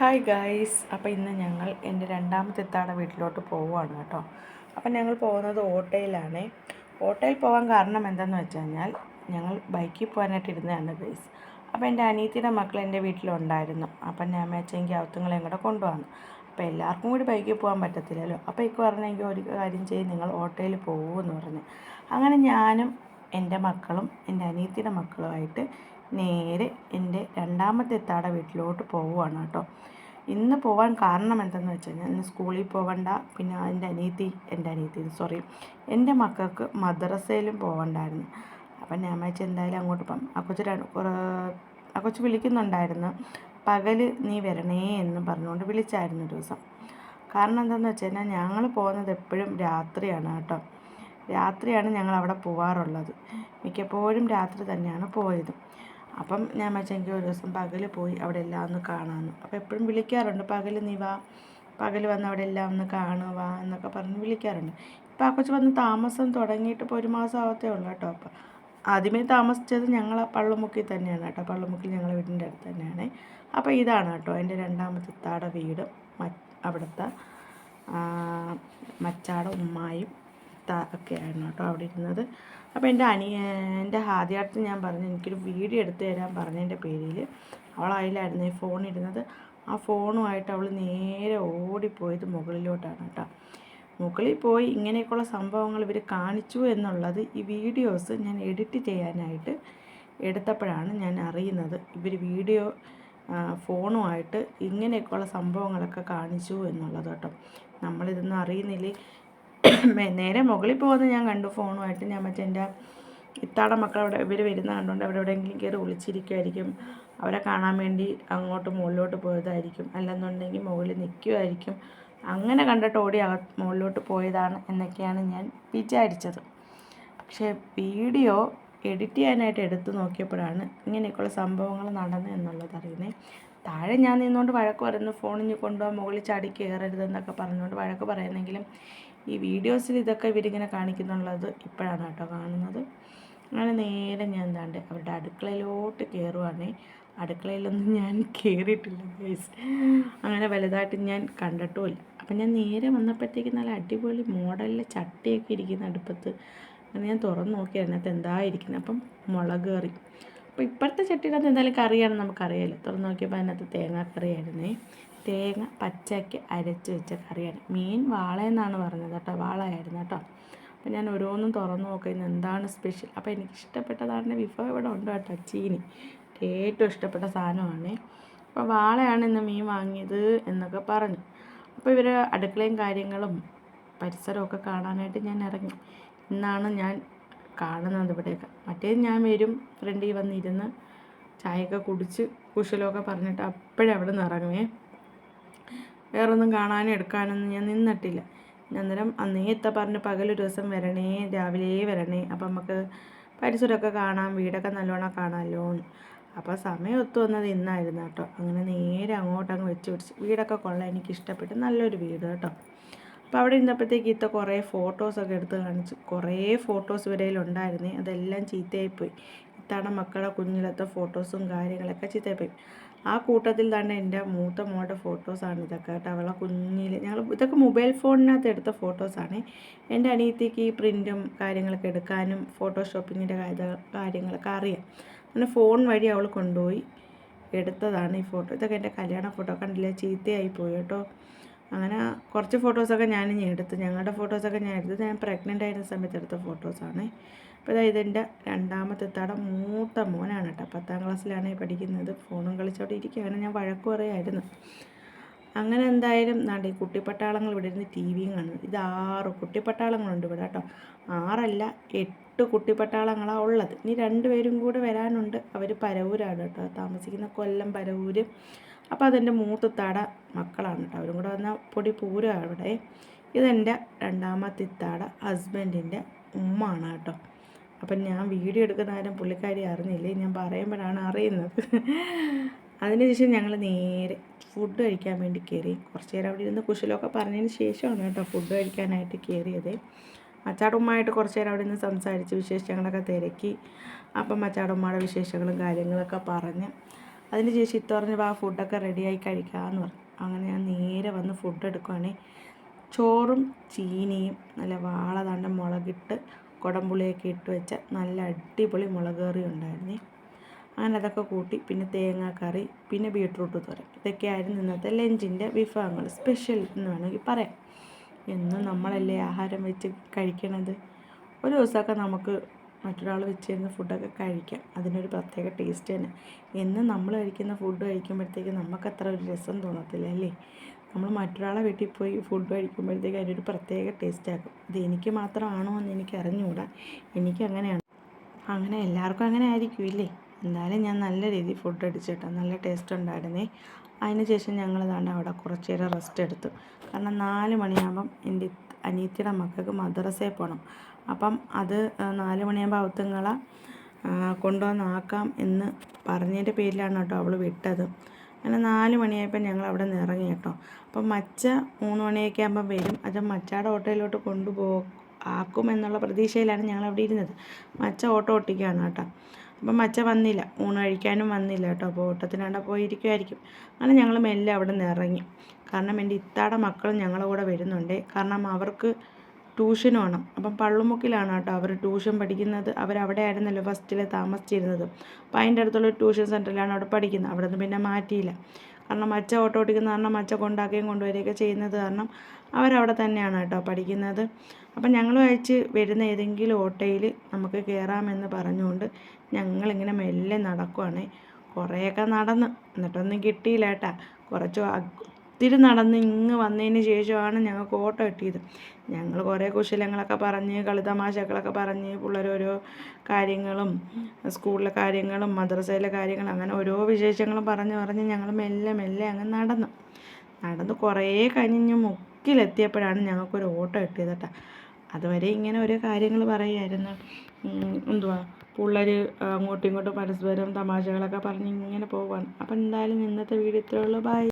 Hi guys അപ്പോൾ ഇന്ന് ഞങ്ങൾ എന്റെ രണ്ടാമത്തെ ഇത്താടെ വീട്ടിലോട്ട് പോവുകയാണ് കേട്ടോ. അപ്പം ഞങ്ങൾ പോകുന്നത് ഓട്ടോയിലാണ് ഓട്ടോയിൽ പോകാൻ കാരണം എന്താണെന്ന് വെച്ച് കഴിഞ്ഞാൽ ഞങ്ങൾ ബൈക്കിൽ പോകാനായിട്ട് ഇരുന്നതാണ് ഗൈസ് അപ്പോൾ എന്റെ അനിയത്തിയുടെ മക്കൾ എന്റെ വീട്ടിലുണ്ടായിരുന്നു. അപ്പം ഞാൻ മേച്ചെങ്കിൽ അവത്തുങ്ങളെയും കൂടെ കൊണ്ടുവന്നു അപ്പോൾ എല്ലാവർക്കും കൂടി ബൈക്കിൽ പോകാൻ പറ്റത്തില്ലല്ലോ. അപ്പോൾ എനിക്ക് പറഞ്ഞെങ്കിൽ ഒരു കാര്യം ചെയ്ത് നിങ്ങൾ ഓട്ടോയിൽ പോകുമെന്ന് പറഞ്ഞു. അങ്ങനെ ഞാനും എന്റെ മക്കളും എന്റെ അനിയത്തിയുടെ മക്കളുമായിട്ട് നേരെ എന്റെ രണ്ടാമത്തെ എത്താട വീട്ടിലോട്ട് പോവുകയാണ് കേട്ടോ. ഇന്ന് പോകാൻ കാരണം എന്തെന്ന് വെച്ച് കഴിഞ്ഞാൽ ഇന്ന് സ്കൂളിൽ പോകണ്ട പിന്നെ എന്റെ അനിയത്തി എന്റെ അനിയത്തി സോറി എന്റെ മക്കൾക്ക് മദ്രസയിലും പോകണ്ടായിരുന്നു അപ്പം ഞാൻ വെച്ചാൽ എന്തായാലും അങ്ങോട്ട് പോകാം ആ കൊച്ചു ആ കൊച്ചു വിളിക്കുന്നുണ്ടായിരുന്നു. പകൽ നീ വരണേ എന്ന് പറഞ്ഞുകൊണ്ട് വിളിച്ചായിരുന്നു ദിവസം. കാരണം എന്താണെന്ന് വെച്ച് കഴിഞ്ഞാൽ ഞങ്ങൾ പോകുന്നത് എപ്പോഴും രാത്രിയാണ് കേട്ടോ. രാത്രിയാണ് ഞങ്ങൾ അവിടെ പോവാറുള്ളത്. മിക്കപ്പോഴും രാത്രി തന്നെയാണ് പോയത്. അപ്പം ഞാൻ മച്ചെങ്കിൽ ഒരു ദിവസം പകൽ പോയി അവിടെ എല്ലാം ഒന്ന് കാണാമെന്ന് അപ്പോൾ എപ്പോഴും വിളിക്കാറുണ്ട് പകൽ നീ വാ പകൽ വന്ന് അവിടെ എല്ലാം ഒന്ന് കാണുക എന്നൊക്കെ പറഞ്ഞ് വിളിക്കാറുണ്ട്. ഇപ്പം ആ കൊച്ചു വന്ന് താമസം തുടങ്ങിയിട്ട് ഇപ്പോൾ ഒരു മാസം ആവത്തേ ഉള്ളൂ കേട്ടോ. അപ്പം ആദ്യമേ താമസിച്ചത് ഞങ്ങൾ പള്ളുമുക്കിൽ തന്നെയാണ് കേട്ടോ. പള്ളുമുക്കിൽ ഞങ്ങളെ വീടിന്റെ അടുത്ത് തന്നെയാണ്. അപ്പോൾ ഇതാണ് കേട്ടോ എന്റെ രണ്ടാമത്തെ താടെ വീട്. മ അവിടുത്തെ മച്ചാടെ ഉമ്മായും ഇത്ത ഒക്കെയായിരുന്നു കേട്ടോ അവിടെ ഇരുന്നത്. അപ്പോൾ എന്റെ അനിയ എന്റെ ആദ്യാർത്ഥം ഞാൻ പറഞ്ഞു എനിക്കൊരു വീഡിയോ എടുത്തു തരാൻ പറഞ്ഞതിന്റെ പേരിൽ അവൾ അതിലായിരുന്നു ഈ ഫോൺ ഇരുന്നത്. ആ ഫോണുമായിട്ട് അവൾ നേരെ ഓടിപ്പോയത് മുകളിലോട്ടാണ് കേട്ടോ. മുകളിൽ പോയി ഇങ്ങനെയൊക്കെയുള്ള സംഭവങ്ങൾ ഇവർ കാണിച്ചു എന്നുള്ളത് ഈ വീഡിയോസ് ഞാൻ എഡിറ്റ് ചെയ്യാനായിട്ട് എടുത്തപ്പോഴാണ് ഞാൻ അറിയുന്നത്. ഇവർ വീഡിയോ ഫോണുമായിട്ട് ഇങ്ങനെയൊക്കെയുള്ള സംഭവങ്ങളൊക്കെ കാണിച്ചു എന്നുള്ളത് കേട്ടോ. നമ്മളിതൊന്നും അറിയുന്നില്ലേ? നേരെ മുകളിൽ പോകുന്നത് ഞാൻ കണ്ടു ഫോണുമായിട്ട്. ഞാൻ മറ്റേ എന്റെ ഇത്താടെ മക്കൾ അവിടെ ഇവർ വരുന്ന കണ്ടുകൊണ്ട് അവിടെ എവിടെയെങ്കിലും കയറി ഒളിച്ചിരിക്കുമായിരിക്കും അവരെ കാണാൻ വേണ്ടി അങ്ങോട്ട് മുകളിലോട്ട് പോയതായിരിക്കും. അല്ലെന്നുണ്ടെങ്കിൽ മുകളിൽ നിൽക്കുമായിരിക്കും അങ്ങനെ കണ്ടിട്ട് ഓടി മുകളിലോട്ട് പോയതാണ് എന്നൊക്കെയാണ് ഞാൻ വിചാരിച്ചത്. പക്ഷേ വീഡിയോ എഡിറ്റ് ചെയ്യാനായിട്ട് എടുത്തു നോക്കിയപ്പോഴാണ് ഇങ്ങനെയൊക്കെയുള്ള സംഭവങ്ങൾ നടന്നു എന്നുള്ളത് അറിയുന്നത് താഴെ ഞാൻ നിന്നുകൊണ്ട് വഴക്ക് പറയുന്നു ഫോണിൽ കൊണ്ടുപോകാൻ മുകളിൽ ചാടി കയറരുതെന്നൊക്കെ പറഞ്ഞുകൊണ്ട് വഴക്ക് പറയുന്നെങ്കിലും ഈ വീഡിയോസിൽ ഇതൊക്കെ ഇവരിങ്ങനെ കാണിക്കുന്നുള്ളത് ഇപ്പോഴാണ് കേട്ടോ കാണുന്നത്. അങ്ങനെ നേരെ ഞാൻ എന്താണ്ട് അവരുടെ അടുക്കളയിലോട്ട് കയറുവാണ് അടുക്കളയിലൊന്നും ഞാൻ കയറിയിട്ടില്ല ഗൈസ് അങ്ങനെ വലുതായിട്ട് ഞാൻ കണ്ടിട്ടുമില്ല. അപ്പം ഞാൻ നേരെ വന്നപ്പോഴത്തേക്ക് നല്ല അടിപൊളി മോഡലിലെ ചട്ടിയൊക്കെ ഇരിക്കുന്ന അടുപ്പത്ത്. അങ്ങനെ ഞാൻ തുറന്ന് നോക്കി അതിനകത്ത് എന്താ ഇരിക്കുന്നത്. അപ്പം മുളക് കറി. അപ്പോൾ ഇപ്പോഴത്തെ ചട്ടിയിനകത്ത് എന്തായാലും കറിയാണ് നമുക്കറിയാമല്ലോ തുറന്ന് നോക്കിയപ്പോൾ അതിനകത്ത് തേങ്ങാക്കറിയായിരുന്നേ. തേങ്ങ പച്ചയ്ക്ക് അരച്ച് വെച്ച കറിയാണ്. മീൻ വാളയെന്നാണ് പറഞ്ഞത് കേട്ടോ. വാളയായിരുന്നു കേട്ടോ. അപ്പോൾ ഞാൻ ഓരോന്നും തുറന്നു നോക്കുന്നത് എന്താണ് സ്പെഷ്യൽ? അപ്പോൾ എനിക്ക് ഇഷ്ടപ്പെട്ടതാണ് വിഭവം ഇവിടെ ഉണ്ട് കേട്ടോ ചീനി. ഏറ്റവും ഇഷ്ടപ്പെട്ട സാധനമാണ്. അപ്പോൾ വാളയാണ് ഇന്ന് മീൻ വാങ്ങിയത് എന്നൊക്കെ പറഞ്ഞു. അപ്പോൾ ഇവർ അടുക്കളയും കാര്യങ്ങളും പരിസരമൊക്കെ കാണാനായിട്ട് ഞാൻ ഇറങ്ങി. ഇന്നാണ് ഞാൻ കാണുന്നത് ഇവിടെയൊക്കെ. മറ്റേ ഞാൻ വരും ഫ്രണ്ടിൽ വന്നിരുന്ന് ചായയൊക്കെ കുടിച്ച് കുശലമൊക്കെ പറഞ്ഞിട്ട് അപ്പോഴേ അവിടെ നിന്ന് ഇറങ്ങുവേ. വേറൊന്നും കാണാനും എടുക്കാനൊന്നും ഞാൻ നിന്നിട്ടില്ല. അന്നേരം അന്നേ എത്താൻ പറഞ്ഞ് പകലൊരു ദിവസം വരണേ രാവിലെ വരണേ. അപ്പം നമുക്ക് പരിസരമൊക്കെ കാണാം വീടൊക്കെ നല്ലോണം കാണാമല്ലോ അപ്പോൾ സമയം ഒത്തു വന്നത് ഇന്നായിരുന്നു കേട്ടോ. അങ്ങനെ നേരെ അങ്ങോട്ട് അങ്ങ് വെച്ച് പിടിച്ച്. വീടൊക്കെ കൊള്ളാൻ എനിക്ക് ഇഷ്ടപ്പെട്ട് നല്ലൊരു വീട് കേട്ടോ. അപ്പോൾ അവിടെ ഇരുന്നപ്പോഴത്തേക്ക് ഇത്ത കുറേ ഫോട്ടോസൊക്കെ എടുത്ത് കാണിച്ചു. കുറേ ഫോട്ടോസ് ഇവരയിലുണ്ടായിരുന്നേ അതെല്ലാം ചീത്തയായിപ്പോയി. ഇത്തവണ മക്കളുടെ കുഞ്ഞിലത്തെ ഫോട്ടോസും കാര്യങ്ങളൊക്കെ ചീത്തയായിപ്പോയി. ആ കൂട്ടത്തിൽ തന്നെ എന്റെ മൂത്ത മോളുടെ ഫോട്ടോസാണ് ഇതൊക്കെ കേട്ടോ. അവളെ കുഞ്ഞിൽ ഞങ്ങൾ ഇതൊക്കെ മൊബൈൽ ഫോണിനകത്ത് എടുത്ത ഫോട്ടോസാണ് എന്റെ അനിയത്തിക്ക് ഈ പ്രിന്റും കാര്യങ്ങളൊക്കെ എടുക്കാനും ഫോട്ടോഷോപ്പിങ്ങിന്റെ കാര്യങ്ങളൊക്കെ അറിയാം. അങ്ങനെ ഫോൺ വഴി അവൾ കൊണ്ടുപോയി എടുത്തതാണ് ഈ ഫോട്ടോ ഇതൊക്കെ എന്റെ കല്യാണ ഫോട്ടോ കണ്ടില്ല? ചീത്തയായി പോയി കേട്ടോ. അങ്ങനെ കുറച്ച് ഫോട്ടോസൊക്കെ ഞാനിനി എടുത്തു ഞങ്ങളുടെ ഫോട്ടോസൊക്കെ ഞാൻ എടുത്തത് ഞാൻ പ്രഗ്നന്റ് ആയിരുന്ന സമയത്ത് എടുത്ത ഫോട്ടോസാണ് അപ്പോൾ ഇതാ ഇതെന്റെ രണ്ടാമത്തെ തട മൂത്ത മോനാണ് കേട്ടോ. പത്താം ക്ലാസ്സിലാണ് പഠിക്കുന്നത്. ഫോണും കളിച്ചോടെ ഇരിക്കുകയാണ് ഞാൻ വഴക്ക് പറയായിരുന്നു. അങ്ങനെ എന്തായാലും നാണ്ട് ഈ കുട്ടിപ്പട്ടാളങ്ങൾ ഇവിടെ ഇരുന്ന് ടി വിയും കാണുന്നത് ഇത് ആറ് കുട്ടിപ്പട്ടാളങ്ങളുണ്ട് ഇവിടെ കേട്ടോ. ആറല്ല എട്ട് കുട്ടിപ്പട്ടാളങ്ങളാണ് ഉള്ളത്. ഇനി രണ്ടുപേരും കൂടെ വരാനുണ്ട്. അവർ പരവൂരാണ് കേട്ടോ. താമസിക്കുന്ന കൊല്ലം പരവൂര്. അപ്പോൾ അതെന്റെ മൂത്തത്താട തട മക്കളാണ് കേട്ടോ. അവരും കൂടെ വന്ന പൊടി പൂരം അവിടെ. ഇതെന്റെ രണ്ടാമത്തെ ഇത്താട ഹസ്ബൻഡിന്റെ ഉമ്മാണ് കേട്ടോ. അപ്പം ഞാൻ വീഡിയോ എടുക്കുന്ന കാര്യം പുള്ളിക്കാരി അറിഞ്ഞില്ലേ. ഞാൻ പറയുമ്പോഴാണ് അറിയുന്നത്. അതിനുശേഷം ഞങ്ങൾ നേരെ ഫുഡ് കഴിക്കാൻ വേണ്ടി കയറി കുറച്ച് നേരം അവിടെ ഇരുന്ന് കുശലമൊക്കെ പറഞ്ഞതിന് ശേഷമാണ് കേട്ടോ ഫുഡ് കഴിക്കാനായിട്ട് കയറിയത് അച്ചാടുമ്മായിട്ട് കുറച്ച് നേരം അവിടെ നിന്ന് സംസാരിച്ച് വിശേഷങ്ങളൊക്കെ തിരക്കി. അപ്പം മച്ചാടുമ്മയുടെ വിശേഷങ്ങളും കാര്യങ്ങളൊക്കെ പറഞ്ഞ് അതിന് ശേഷം ഇത്ത പറഞ്ഞു ആ ഫുഡൊക്കെ റെഡിയായി കഴിക്കാമെന്ന് പറഞ്ഞു. അങ്ങനെ ഞാൻ നേരെ വന്ന് ഫുഡ് എടുക്കുവാണേ. ചോറും ചീനിയും നല്ല വാള മുളകിട്ട് കുടംപുളിയൊക്കെ ഇട്ട് വെച്ച നല്ല അടിപൊളി മുളക് കറി ഉണ്ടായിരുന്നേ. അങ്ങനെ അതൊക്കെ കൂട്ടി പിന്നെ തേങ്ങാക്കറി പിന്നെ ബീട്രൂട്ട് തോരൻ. ഇതൊക്കെയായിരുന്നു ഇന്നത്തെ ലഞ്ചിന്റെ വിഭവങ്ങൾ സ്പെഷ്യൽ എന്ന് വേണമെങ്കിൽ പറയാം. എന്നും നമ്മളല്ലേ ആഹാരം വെച്ച് കഴിക്കണത്? ഒരു ദിവസമൊക്കെ നമുക്ക് മറ്റൊരാൾ വെച്ചിരുന്ന ഫുഡൊക്കെ കഴിക്കാം. അതിനൊരു പ്രത്യേക ടേസ്റ്റ് തന്നെ. എന്ന് നമ്മൾ കഴിക്കുന്ന ഫുഡ് കഴിക്കുമ്പോഴത്തേക്ക് നമുക്ക് അത്ര ഒരു രസം തോന്നത്തില്ല അല്ലേ? നമ്മൾ മറ്റൊരാളെ വീട്ടിൽ പോയി ഫുഡ് കഴിക്കുമ്പോഴത്തേക്ക് അതിനൊരു പ്രത്യേക ടേസ്റ്റ് ആക്കും. ഇത് എനിക്ക് മാത്രമാണോ എന്ന് എനിക്ക് അറിഞ്ഞുകൂടാ. എനിക്ക് അങ്ങനെയാണ്. അങ്ങനെ എല്ലാവർക്കും അങ്ങനെ ആയിരിക്കും ഇല്ലേ? എന്തായാലും ഞാൻ നല്ല രീതിയിൽ ഫുഡ് അടിച്ചിട്ടോ നല്ല ടേസ്റ്റ് ഉണ്ടായിരുന്നേ. അതിന് ശേഷം ഞങ്ങൾ ദാണ്ട് അവിടെ കുറച്ച് നേരം റെസ്റ്റ് എടുത്തു. കാരണം നാല് മണിയാകുമ്പം എന്റെ അനിയത്തിയുടെ മക്കൾക്ക് മദ്രസയിൽ പോകണം അപ്പം അത് നാല് മണിയാകുമ്പോൾ അവത്തുങ്ങളെ കൊണ്ടുവന്നാക്കാം എന്ന് പറഞ്ഞതിന്റെ പേരിലാണ് കേട്ടോ അവൾ വിട്ടത്. അങ്ങനെ നാല് മണിയായപ്പോൾ ഞങ്ങൾ അവിടെ നിന്ന് ഇറങ്ങി കേട്ടോ. അപ്പം മച്ച മൂന്ന് മണിയൊക്കെ ആകുമ്പോൾ വരും. അത് മച്ചാടെ ഓട്ടോയിലോട്ട് കൊണ്ടുപോ ആക്കും എന്നുള്ള പ്രതീക്ഷയിലാണ് ഞങ്ങൾ അവിടെ ഇരുന്നത്. മച്ച ഓട്ടോ ഓട്ടിക്കുകയാണ് കേട്ടോ. അപ്പം മച്ച വന്നില്ല. ഊണ് കഴിക്കാനും വന്നില്ല കേട്ടോ. അപ്പോൾ ഓട്ടത്തിനാണ്ട പോയിരിക്കുമായിരിക്കും അങ്ങനെ ഞങ്ങൾ മെല്ലെ അവിടെ നിന്ന് ഇറങ്ങി കാരണം എന്റെ ഇത്താടെ മക്കളും ഞങ്ങളുടെ കൂടെ വരുന്നുണ്ട്. കാരണം അവർക്ക് ട്യൂഷന് വേണം അപ്പം പള്ളുമുക്കിലാണ് കേട്ടോ അവർ ട്യൂഷൻ പഠിക്കുന്നത്. അവരവിടെ ആയിരുന്നല്ലോ ഫസ്റ്റിൽ താമസിച്ചിരുന്നത്. അപ്പം അതിന്റെ അടുത്തുള്ള ട്യൂഷൻ സെന്ററിലാണ് അവിടെ പഠിക്കുന്നത്. അവിടെ നിന്ന് പിന്നെ മാറ്റിയില്ല. കാരണം മച്ച ഓട്ടോ ഓടിക്കുന്ന കാരണം മച്ച കൊണ്ടാക്കുകയും കൊണ്ടുവരികയൊക്കെ ചെയ്യുന്നത് കാരണം അവരവിടെ തന്നെയാണ് കേട്ടോ പഠിക്കുന്നത്. അപ്പം ഞങ്ങൾ അയച്ച് വരുന്ന ഏതെങ്കിലും ഓട്ടോയിൽ നമുക്ക് കയറാമെന്ന് പറഞ്ഞുകൊണ്ട് ഞങ്ങളിങ്ങനെ മെല്ലെ നടക്കുവാണ്. കുറേയൊക്കെ നടന്ന്. എന്നിട്ടൊന്നും കിട്ടിയില്ല കേട്ടാ. കുറച്ച് ഒത്തിരി നടന്ന് ഇങ്ങ് വന്നതിന് ശേഷമാണ് ഞങ്ങൾക്ക് ഓട്ടോ കിട്ടിയത്. ഞങ്ങൾ കുറേ കുശലങ്ങളൊക്കെ പറഞ്ഞ് കളിതമാശകളൊക്കെ പറഞ്ഞ് പിള്ളേരോരോ കാര്യങ്ങളും സ്കൂളിലെ കാര്യങ്ങളും മദ്രസയിലെ കാര്യങ്ങളും അങ്ങനെ ഓരോ വിശേഷങ്ങളും പറഞ്ഞ് പറഞ്ഞ് ഞങ്ങൾ മെല്ലെ മെല്ലെ അങ്ങ് നടന്നു. നടന്ന് കുറേ കഴിഞ്ഞ് മുക്കിലെത്തിയപ്പോഴാണ് ഞങ്ങൾക്കൊരു ഓട്ടോ കിട്ടിയത് കേട്ടോ. അതുവരെ ഇങ്ങനെ ഓരോ കാര്യങ്ങൾ പറയുമായിരുന്നു. എന്തുവാ പിള്ളേർ അങ്ങോട്ടും ഇങ്ങോട്ടും പരസ്പരം തമാശകളൊക്കെ പറഞ്ഞ് ഇങ്ങനെ പോവാണ്. അപ്പം എന്തായാലും ഇന്നത്തെ വീഡിയോ ഇത്രയേ ഉള്ളൂ. ബൈ